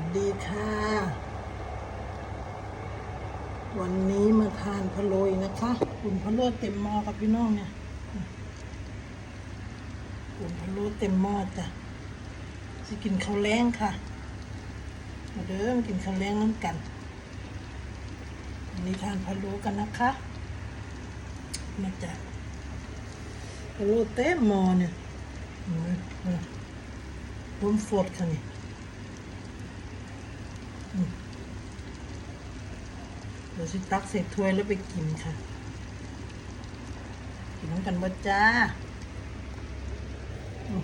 วัสดีค่ะ วันนี้มาทานพะโลยนะคะอุ่นพะโลเต็มหม้อกับพี่น้องเนี่ยอุ่นพะโลเต็มหม้อจ้ะจะกินข้าวแล้งค่ะมาเด้อมากินข้าวแล้งน้ำกันวันนี้ทานพะโลกันนะคะมาจ้ะพะโล้เต็มหม้อเนี่ยเห็นไหมเออร่มฝดค่ะนี่ เดี๋ยวชิตักเสร็จถ้วยแล้วไปกินค่ะ กินน้ำกันบ่จ้าอืม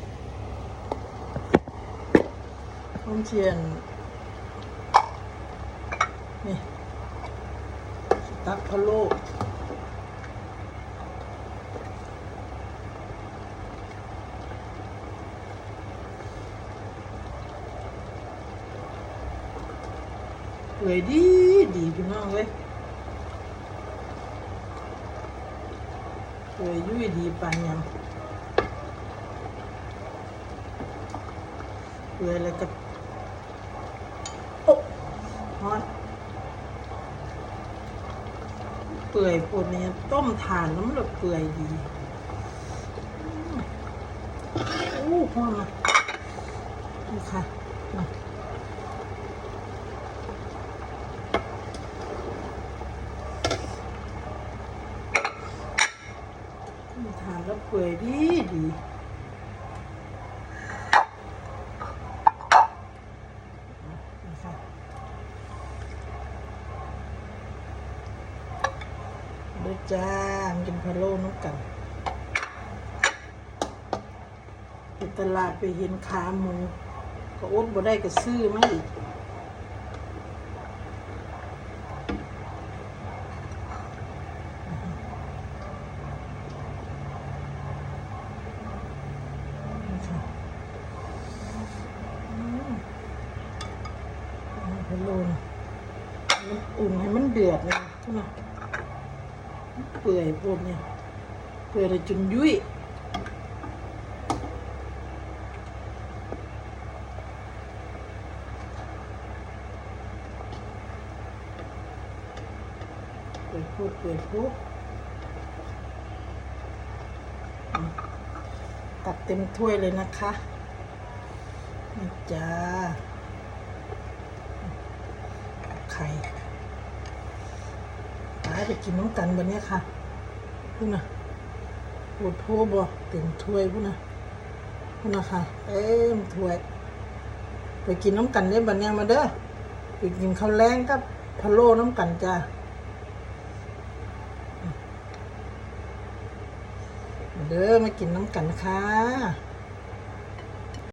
ต้มเชียน นี่ตักพะโล้ เปื่อยดีดีพี่น้องเว้ยเปื่อยยุ่ยดีปานยังเปื่อยแล้วก็โอ้ฮอนเปื่อยปวดเนี่ยต้มถ่านแล้วมันแบเปื่อยดีอืมโอ้ฮอนอะนี่ค่ะ ทานแล้วเปื่อยดีดีด้อจ้ามากินพะโล้น้ำกันไปตลาดไปเห็นขาหมู ก็อดบ่ได้ก็ซื้อมาอีก นะคะอืม เอาพะโล้นะมันอุ่นให้มันเดือดเลยทุกนะเปื่อยพวกเนี่ยเปื่อยเลยจนยุ่ยเปื่อยพูดเปื่อยพูดตักเต็มถ้วยเลยนะคะนี่จ้า ไข่ตายไปกินน้ำกันวันนี้ค่ะพูดนะปวดโพบ่เต็มถ้วยพูดนะพูดนะค่ะเต็มถ้วย ไปกินน้ำกันได้บันเนี้ยมาเด้อไปกินข้าวแรงกับพะโล้น้ำกันจ้าเด้อมากินน้ำกันนะคะ